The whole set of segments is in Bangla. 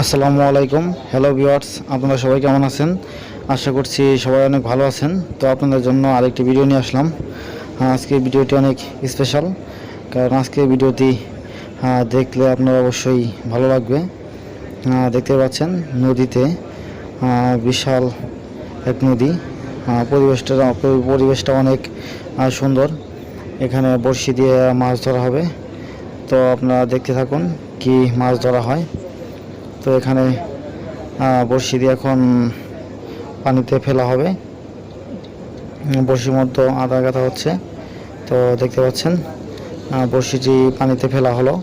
আসসালামু আলাইকুম। হ্যালো ভিউয়ার্স আপনারা সবাই কেমন আছেন? আশা করছি সবাই অনেক ভালো আছেন। তো আপনাদের জন্য আরেকটি ভিডিও নিয়ে আসলাম। আহ, আজকের ভিডিওটি অনেক স্পেশাল কারণ আজকের ভিডিওটি দেখলে আপনারা অবশ্যই ভালো লাগবে। দেখতে পাচ্ছেন নদীতে বিশাল এক নদী। পরিবেশটা পরিবেশটা অনেক সুন্দর। এখানে বড়শি দিয়ে মাছ ধরা হবে। তো আপনারা দেখতে থাকুন কি মাছ ধরা হয়। তো এখানে বড়শি দিয়ে এখন পানিতে ফেলা হবে। বড়শির মধ্যে আদা গাঁথা হচ্ছে। তো দেখতে পাচ্ছেন বড়শিটি পানিতে ফেলা হলো।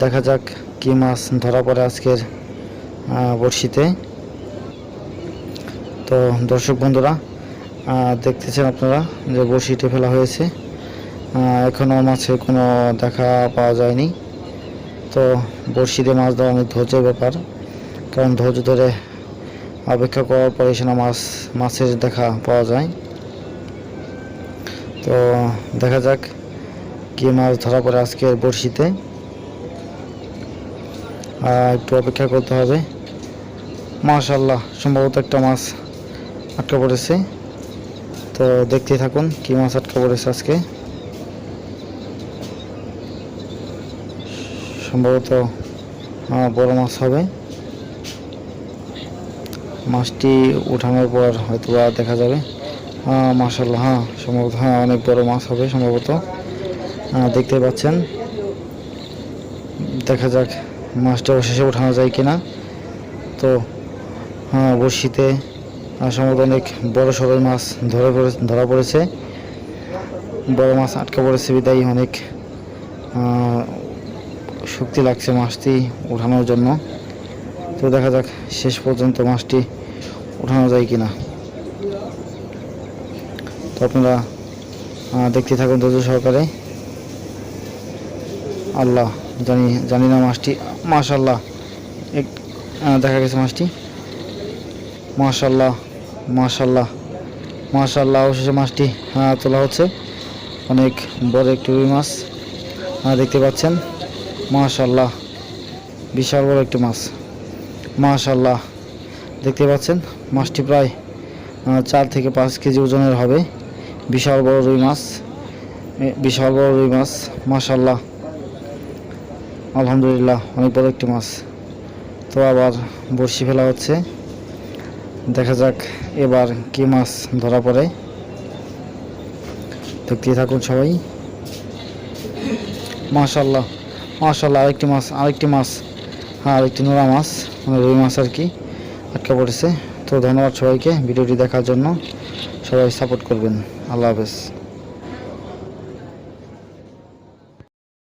দেখা যাক কি মাছ ধরা পড়ে আজকের বড়শিতে। তো দর্শক বন্ধুরা দেখতেছেন আপনারা যে বড়শিটি ফেলা হয়েছে। এখনও মাছের কোনো দেখা পাওয়া যায়নি। তো বড়শি দিয়ে মাছ ধরা অনেক ধৈর্যের ব্যাপার। কারণ ধৈর্য ধরে অপেক্ষা করার পরে সেনা মাছ, মাছের দেখা পাওয়া যায়। তো দেখা যাক কি মাছ ধরা পড়ে আজকের বড়শিতে। একটু অপেক্ষা করতে হবে। মাশাল্লাহ সম্ভবত একটা মাছ আটকা পড়েছে। তো দেখতেই থাকুন কি মাছ আটকা পড়েছে আজকে। সম্ভবত বড় মাছ হবে। মাছটি উঠানোর পর হয়তো বা দেখা যাবে। মাসাল্লাহ হ্যাঁ সম্ভবত হ্যাঁ অনেক বড় মাছ হবে সম্ভবত। দেখতে পাচ্ছেন। দেখা যাক মাছটা অবশেষে উঠানো যায় কিনা। তো হ্যাঁ বড়শিতে সম্ভবত অনেক বড় সড়ো মাছ ধরে ধরা পড়েছে। বড় মাছ আটকা পড়েছে বিদায় অনেক। শক্তি লাগছে মাছটি উঠানোর জন্য। তো দেখা যাক শেষ পর্যন্ত মাছটি উঠানো যায় কিনা। তো আপনারা দেখতে থাকুন ধৈর্য সহকারে। আল্লাহ জানি জানি না মাছটি মাশাল্লাহ এক দেখা গেছে মাছটি। মাশাল্লাহ মাশাল্লাহ মাশাল্লাহ অবশেষে মাছটি তোলা হচ্ছে। অনেক বড় একটি রুই মাছ দেখতে পাচ্ছেন। মাশাল্লাহ বিশাল বড় একটি মাছ। মাশাল্লাহ দেখতে পাচ্ছেন? মাছটি প্রায় চার থেকে পাঁচ কেজি ওজনের হবে। বিশাল বড় রুই মাছ। বিশাল বড় রুই মাছ মাশাল্লাহ আলহামদুলিল্লাহ, অনেক বড় একটি মাছ। তো আবার বড়শি ফেলা হচ্ছে। দেখা যাক এবার কি মাছ ধরা পড়ে। দেখতেই থাকুন সবাই। মাশাল্লাহ মাশাল্লাহ আরেকটি মাছ আরেকটি মাছ হ্যাঁ আরেকটি নোড়া মাছ মানে রুই মাছ আর কি, আটকে পড়েছে। তো ধন্যবাদ সবাইকে ভিডিওটি দেখার জন্য। সবাই সাপোর্ট করবেন। আল্লাহ হাফেজ।